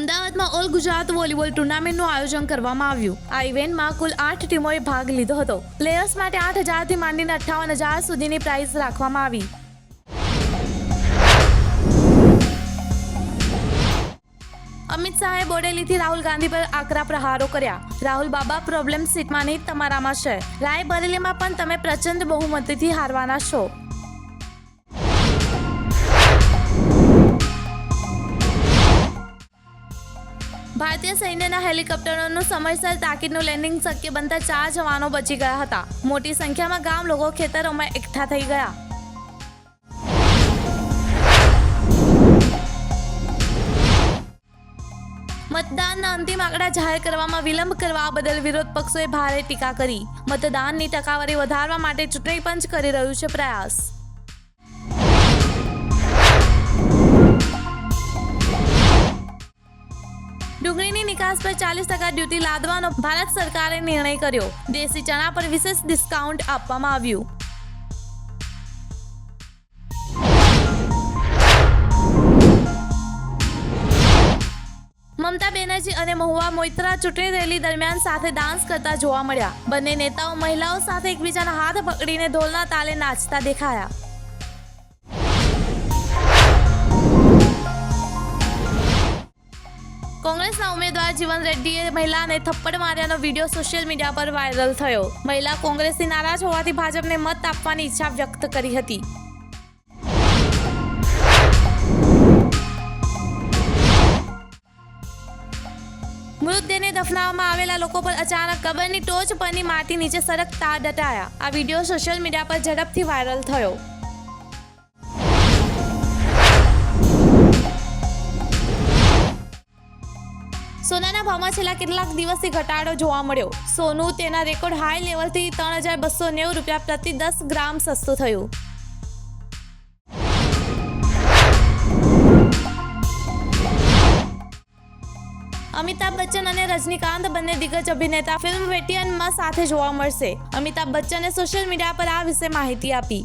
અમદાવાદમાં all Gujarat volleyball ટુર્નામેન્ટનું આયોજન કરવામાં આવ્યું. આ ઇવેન્ટમાં કુલ આઠ ટીમોએ ભાગ લીધો હતો. પ્લેયર્સ માટે આઠ હજારથી માંડીને અઠ્ઠાવન હજાર સુધીની પ્રાઇઝ રાખવામાં આવી. અમિત શાહે બોડેલીથી રાહુલ ગાંધી પર આકરા પ્રહારો કર્યા. રાહુલ, બાબા પ્રોબ્લેમ સીટમાં નહીં, તમારામાં છે. રાયબરેલીમાં પણ તમે પ્રચંડ બહુમતીથી હારવાના છો. ભારતીય સૈન્યના હેલિકોપ્ટરોનું સમયસર તાકીદનું લેન્ડિંગ શક્ય બનતા ચાર જવાનો બચી ગયા હતા. મોટી સંખ્યામાં ગામ લોકો ખેતરોમાં એકઠા થઈ ગયા. મતદાનના અંતિમ આંકડા જાહેર કરવામાં વિલંબ કરવા બદલ વિરોધ પક્ષોએ ભારે ટીકા કરી. મતદાનની ટકાવારી વધારવા માટે ચૂંટણી પંચ કરી રહ્યું છે પ્રયાસ. ડુંગળીની નિકાસ પર ચાલીસ ટકા ડ્યુટી લાદવાનો ભારત સરકારે નિર્ણય કર્યો. દેશી ચણા પર વિશેષ ડિસ્કાઉન્ટ આપવામાં આવ્યું. મમતા બેનર્જી અને મહુવા મોઇત્રા ચૂંટણી રેલી દરમિયાન સાથે ડાન્સ કરતા જોવા મળ્યા. બંને નેતાઓ મહિલાઓ સાથે એકબીજાના હાથ પકડીને ઢોલના તાલે નાચતા દેખાયા. કોંગ્રેસના ઉમેદવાર જીવન રેડ્ડીએ મહિલાને થપ્પડ માર્યાનો વીડિયો સોશિયલ મીડિયા પર વાયરલ થયો. મહિલા કોંગ્રેસથી નારાજ હોવાથી ભાજપને મત આપવાની ઈચ્છા વ્યક્ત કરી હતી. મૃતદેહને દફનાવવામાં આવેલા લોકો પર અચાનક કબરની ટોચ પરની માટી નીચે સરકતા દટાયા આ વીડિયો સોશિયલ મીડિયા પર ઝડપથી વાયરલ થયો. સોનાના ભાવમાં છેલ્લા કેટલાક દિવસથી ઘટાડો જોવા મળ્યો. સોનું તેના રેકોર્ડ હાઈ લેવલથી ત્રણ હજાર બસો નેવું રૂપિયા પ્રતિ દસ ગ્રામ સસ્તું થયું. અમિતાભ બચ્ચન અને રજનીકાંત બંને દિગ્ગજ અભિનેતા ફિલ્મ વેટિયનમાં સાથે જોવા મળશે. અમિતાભ બચ્ચને સોશિયલ મીડિયા પર આ વિશે માહિતી આપી.